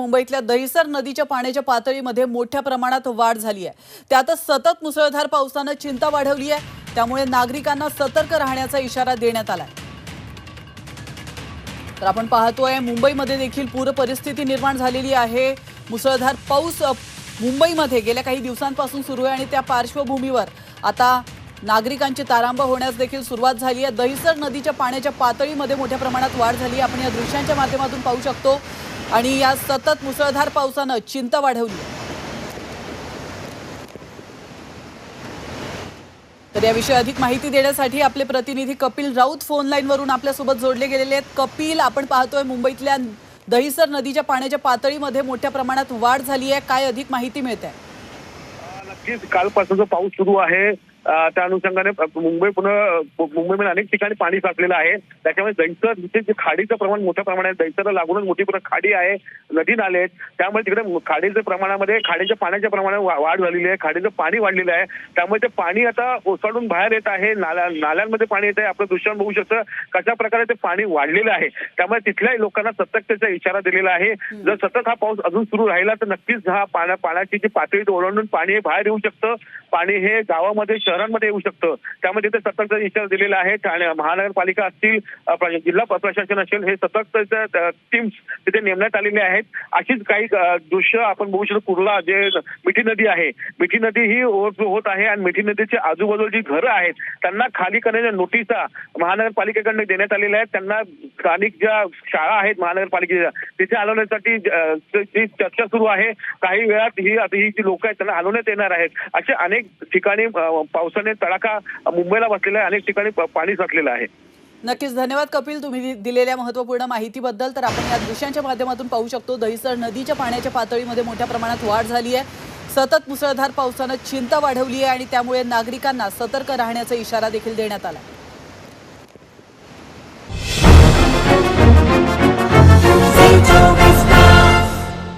मुंबईतल्या दहिसर नदीच्या पाण्याच्या पातळीमध्ये मोठ्या प्रमाणात वाढ झाली आहे. त्यातच सतत मुसळधार पावसानं चिंता वाढवली आहे. त्यामुळे नागरिकांना सतर्क राहण्याचा इशारा देण्यात आलाय. तर आपण पाहतोय मुंबईमध्ये देखील पूर परिस्थिती निर्माण झालेली आहे. मुसळधार पाऊस मुंबईमध्ये गेल्या काही दिवसांपासून सुरू आहे आणि त्या पार्श्वभूमीवर आता नागरिकांची तारांब होण्यास देखील सुरुवात झाली आहे. दहिसर नदीच्या पाण्याच्या पातळीमध्ये मोठ्या प्रमाणात वाढ झाली आहे. आपण या दृश्यांच्या माध्यमातून पाहू शकतो. आणि या सतत मुसळधार पावसानं चिंता वाढवली तर याविषयी अधिक माहिती देण्यासाठी आपले प्रतिनिधी कपिल राऊत फोन लाईनवरून आपल्यासोबत जोडले गेलेले आहेत. कपिल आपण पाहतोय मुंबईतल्या दहिसर नदीच्या पाण्याच्या पातळीमध्ये मोठ्या प्रमाणात वाढ झाली आहे. काय अधिक माहिती मिळते नक्कीच कालपासून जो पाऊस सुरू आहे त्या अनुषंगाने मुंबई पुन्हा मुंबईमध्ये अनेक ठिकाणी पाणी साचलेलं आहे. त्याच्यामुळे दैसर जिथे जे खाडीचं प्रमाण मोठ्या प्रमाणात दैसरला लागूनच मोठी खाडी आहे नदी नाले आहेत. त्यामुळे तिकडे खाडीच्या प्रमाणामध्ये खाडीच्या पाण्याच्या प्रमाणात वाढ झालेली आहे खाडीचं पाणी वाढलेलं आहे. त्यामुळे ते पाणी आता ओसाडून बाहेर येत आहे नाल्या नाल्यांमध्ये पाणी येत आहे. आपलं दृश्यावर बघू शकतं कशा प्रकारे ते पाणी वाढलेलं आहे. त्यामुळे तिथल्याही लोकांना सतर्कतेचा इशारा दिलेला आहे. जर सतत हा पाऊस अजून सुरू राहिला तर नक्कीच हा पाण्या पाण्याची जी पातळी ओलांडून पाणी हे बाहेर येऊ शकतं. पाणी हे गावामध्ये शहरांमध्ये येऊ शकतं. त्यामुळे तिथे सतर्कतेचा इशारा दिलेला आहे. ठाणे महानगरपालिका असतील जिल्हा प्रशासन असेल हे सतर्कतेच्या टीम्स तिथे नेमण्यात आलेले आहेत. अशीच काही दृश्य आपण बघू शकतो. कुर्ला जे मिठी नदी आहे. मिठी नदी ही ओव्हरफ्लो होत आहे आणि मिठी नदीच्या आजूबाजूला जी घरं आहेत त्यांना खाली करण्याच्या नोटिसा महानगरपालिकेकडनं देण्यात आलेल्या आहेत. त्यांना स्थानिक ज्या शाळा आहेत महानगरपालिकेच्या तिथे हलवण्यासाठी जी चर्चा सुरू आहे. काही वेळात ही ही जी लोक आहेत त्यांना हलवण्यात येणार आहेत. असे अनेक ठिकाणी पावसाने तडाखा मुंबईला बसलेला आहे. अनेक ठिकाणी पाणी साचलेलं आहे. नक्कीच. धन्यवाद कपिल तुम्ही दिलेल्या महत्त्वपूर्ण माहितीबद्दल. तर आपण या दृश्यांच्या माध्यमातून पाहू शकतो दहिसर नदीच्या पाण्याच्या पातळीमध्ये मोठ्या प्रमाणात वाढ झाली आहे. सतत मुसळधार पावसानं चिंता वाढवली आहे आणि त्यामुळे नागरिकांना सतर्क राहण्याचा इशारा देखील देण्यात आला